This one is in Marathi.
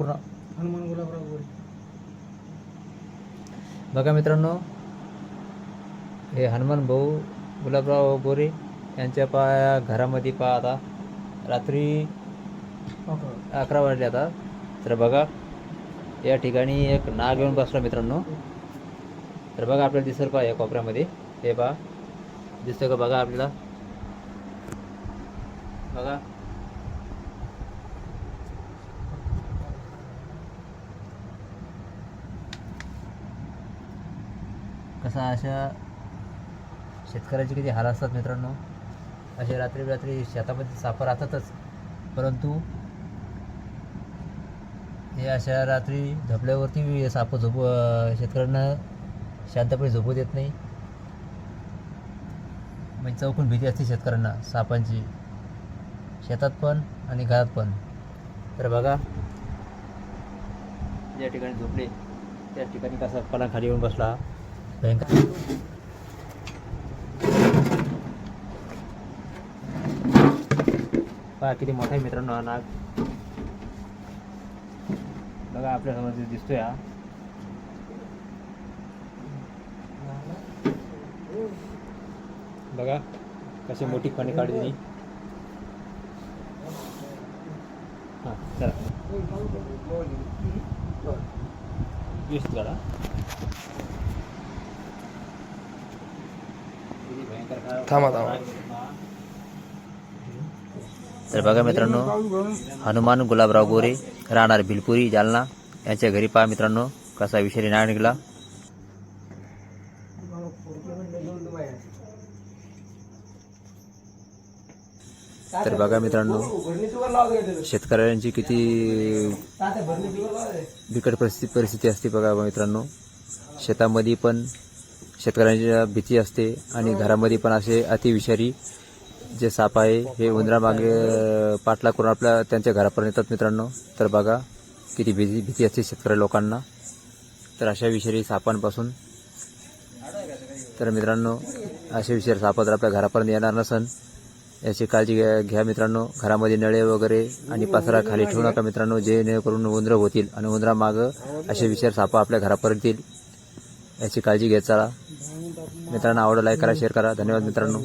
हनुमान गुलाबराव गोरे. बघा मित्रांनो हे हनुमान भाऊ गुलाबराव गोरे यांच्या पा घरामध्ये पहा आता. रात्री अकरा वाजले आता. तर बघा या ठिकाणी एक नाग येऊन बसला मित्रांनो. तर बघा आपल्याला दिसेल पहा या कोपऱ्यामध्ये. हे पहा. दिसतं का बघा आपल्याला? बघा. कसं अशा शेतकऱ्याचे किती हाल असतात मित्रांनो? असे रात्री रात्री शेतामध्ये सापं राहतातच. परंतु हे अशा रात्री झोपल्यावरती सापं झोप शेतकऱ्यांना शांतपणे झोपू देत नाही. म्हणजे चौकून भीती असते शेतकऱ्यांना सापांची. शेतात पण आणि घरात पण. तर बघा. ज्या ठिकाणी झोपले. त्या ठिकाणी कसा पलाखाली येऊन बसला. पहा किती मोठा आहे मित्रांनो हा नाग. बघा आपल्यासमोर दिसतोय हा. बघा कशी मोठी पाणी काढली नाही हां चला. व्यवस्थित थांबा, थांबा. तर बघा मित्रांनो हनुमान गुलाबराव गोरे राहणार भिलपुरी जालना यांच्या घरी पहा मित्रांनो कसा विषारी नाग निघाला तर बघा मित्रांनो शेतकऱ्यांची किती बिकट परिस्थिती परिस्थिती असते बघा मित्रांनो शेतामध्ये पण शेतकऱ्यांची भीती असते आणि घरामध्ये पण असे अतिविषारी जे साप आहे हे उंदरामागे पाठला करून आपल्या त्यांच्या घरापर्यंत येतात मित्रांनो. तर बघा किती भीती भीती असते शेतकरी लोकांना. तर अशा विषारी सापांपासून. तर मित्रांनो असे विषारी साप जर आपल्या घरापर्यंत येणार नसन याची काळजी घ्या घ्या मित्रांनो. घरामध्ये नळे वगैरे आणि पसरा खाली ठेवू नका मित्रांनो जेणेकरून उंदरं होतील आणि उंदरामागं असे विषारी साप आपल्या घरापर्यंत येईल याची काळजी घेत चला. मित्रांनो आवडला लाईक करा शेअर करा. धन्यवाद मित्रांनो.